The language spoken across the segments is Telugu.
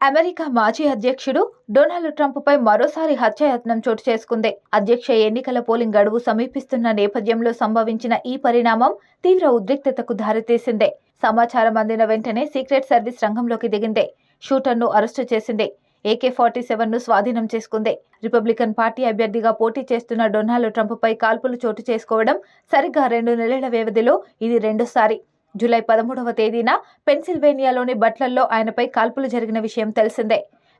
అమెరికా మాజీ అధ్యక్షుడు డొనాల్డ్ ట్రంప్ పై మరోసారి హత్యాయత్నం చోటు చేసుకుంది. అధ్యక్ష ఎన్నికల పోలింగ్ గడువు సమీపిస్తున్న నేపథ్యంలో సంభవించిన ఈ పరిణామం తీవ్ర ఉద్రిక్తతకు దారితీసింది. సమాచారం అందిన వెంటనే సీక్రెట్ సర్వీస్ రంగంలోకి దిగింది. షూటర్ను అరెస్టు చేసింది. ఏకే ఫార్టీ సెవెన్ను స్వాధీనం చేసుకుంది. రిపబ్లికన్ పార్టీ అభ్యర్థిగా పోటీ చేస్తున్న డొనాల్డ్ ట్రంప్ పై కాల్పులు చోటు చేసుకోవడం సరిగ్గా రెండు నెలల వ్యవధిలో ఇది రెండోసారి. జూలై పదమూడవ తేదీన పెన్సిల్వేనియాలోని బట్లల్లో ఆయనపై కాల్పులు జరిగిన విషయం తెలిసిందే.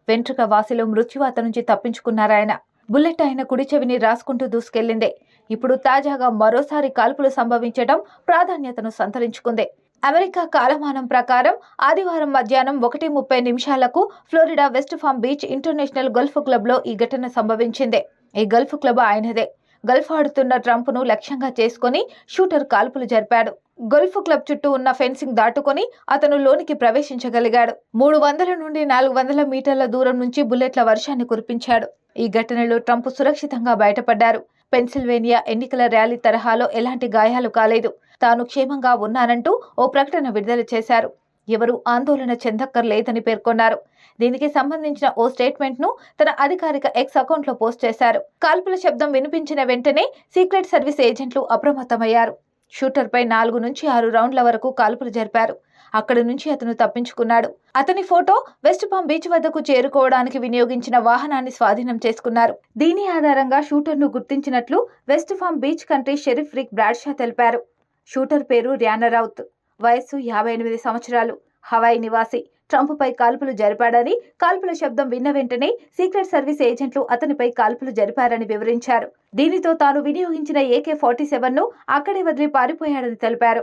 వెంట్రుక వాసిలో మృత్యువాత నుంచి తప్పించుకున్నారాయన బుల్లెట్ ఆయన కుడి చెవిని రాసుకుంటూ దూసుకెళ్ళింది ఇప్పుడు తాజాగా మరోసారి కాల్పులు సంభవించడం ప్రాధాన్యతను సంతరించుకుంది. అమెరికా కాలమానం ప్రకారం ఆదివారం మధ్యాహ్నం ఒకటి ముప్పై నిమిషాలకు Florida West Palm Beach International golf క్లబ్లో ఈ ఘటన సంభవించింది. ఈ గల్ఫ్ క్లబ్ ఆయనదే. గల్ఫ్ ఆడుతున్న ట్రంప్ను లక్ష్యంగా చేసుకుని షూటర్ కాల్పులు జరిపాడు. గల్ఫ్ క్లబ్ చుట్టూ ఉన్న ఫెన్సింగ్ దాటుకొని అతను లోనికి ప్రవేశించగలిగాడు. మూడు వందల నుండి నాలుగు వందల మీటర్ల దూరం నుంచి బుల్లెట్ల వర్షాన్ని కురిపించాడు. ఈ ఘటనలో ట్రంప్ సురక్షితంగా బయటపడ్డారు. పెన్సిల్వేనియా ఎన్నికల ర్యాలీ తరహాలో ఎలాంటి గాయాలు కాలేదు. తాను క్షేమంగా ఉన్నానంటూ ఓ ప్రకటన విడుదల చేశారు. ఎవరూ ఆందోళన చెందక్కర్లేదని పేర్కొన్నారు. దీనికి సంబంధించిన ఓ స్టేట్మెంట్ను తన అధికారిక ఎక్స్ అకౌంట్లో పోస్ట్ చేశారు. కాల్పుల శబ్దం వినిపించిన వెంటనే సీక్రెట్ సర్వీస్ ఏజెంట్లు అప్రమత్తమయ్యారు. షూటర్ పై నాలుగు నుంచి ఆరు రౌండ్ల వరకు కాల్పులు జరిపారు. అక్కడి నుంచి అతను తప్పించుకున్నాడు. అతని ఫోటో వెస్ట్ పామ్ బీచ్ వద్దకు చేరుకోవడానికి వినియోగించిన వాహనాన్ని స్వాధీనం చేసుకున్నారు. దీని ఆధారంగా షూటర్ను గుర్తించినట్లు West Palm Beach country sheriff Ric Bradshaw తెలిపారు. షూటర్ పేరు ర్యానరౌత్ వయస్సు యాభై ఎనిమిది సంవత్సరాలు. హవాయి నివాసి. ట్రంప్ పై కాల్పులు జరిపాడని కాల్పుల శబ్దం విన్న వెంటనే సీక్రెట్ సర్వీస్ ఏజెంట్లు అతనిపై కాల్పులు జరిపారని వివరించారు. దీనితో తాను వినియోగించిన ఏకే ఫార్టీ సెవెన్ను అక్కడే వదిలి పారిపోయాడని తెలిపారు.